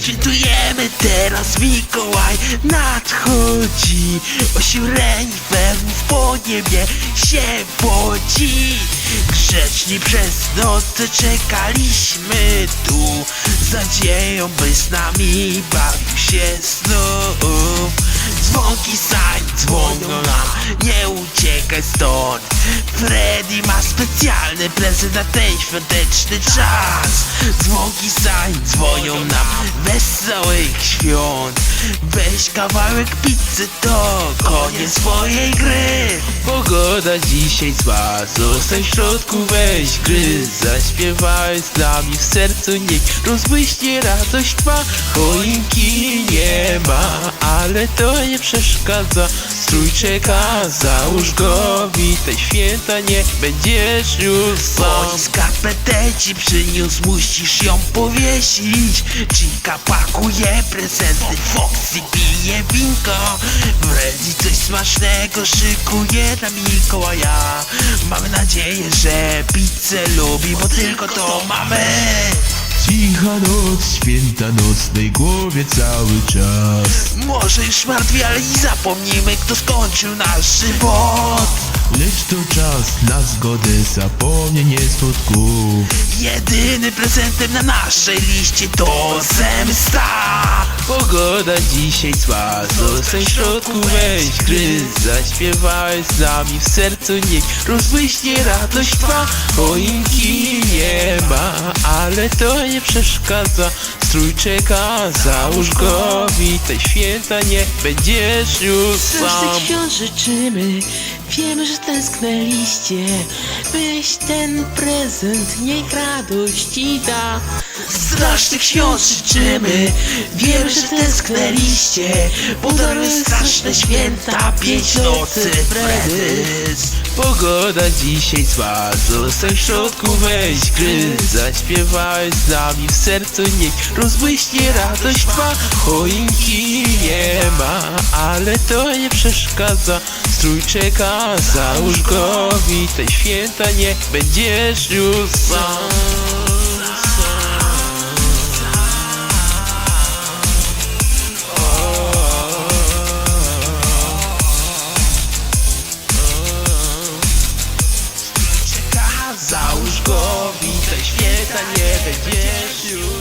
Świętujemy teraz Mikołaj nadchodzi. Osił reniferów po niebie się płodzi Grzeczni przez noce czekaliśmy tu. Z nadzieją by z nami bawił się znów Dzwonki sań dzwonią stąd. Freddy ma specjalny prezent na ten świąteczny czas. Dzwonki sań dzwonią nam, wesołych świąt Weź kawałek pizzy, to koniec swojej gry. Pogoda dzisiaj zła, zostań w środku, weź gry. Zaśpiewaj z nami w sercu, niech rozbłyśnie radość twa. Choinki nie ma, ale to nie przeszkadza. Strój czeka, załóż go, witaj święta, nie będziesz już sam. Skarpetę ci przyniósł, musisz ją powiesić. Chica pakuje prezenty, Foxy pije winko. Freddy coś smacznego szykuje na Mikołaja. Mamy nadzieję, że pizzę lubi, bo tylko to mamy. Cicha noc, święta noc, w głowie cały czas. Może już martwi, ale nie zapomnimy, kto skończył nasz żywot Lecz to czas na zgodę, zapomnienie smutków Jedynym prezentem na naszej liście to zemsta. Pogoda dzisiaj zła, zostań w środku, weź gry Zaśpiewaj z nami w sercu, niech rozbłyśnie radość twa. Choinki nie ma, ale to nie przeszkadza Strój czeka, załóż go, witaj święta, nie będziesz już sam. Strasznych świąt życzymy Wiemy, że tęsknęliście Weź ten prezent, niech radości da. Strasznych świąt życzymy Wiem, że tęsknęliście Podaruję straszne święta Pięć nocy Fredys. Pogoda dzisiaj zła Zostań w środku, weź gry Zaśpiewaj z nami w sercu Niech rozbłyśnie radość twa Choinki nie ma Ale to nie przeszkadza Strój czeka, załóż go Witaj święta, nie będziesz już sam załóż go, witaj święta, nie będziesz już.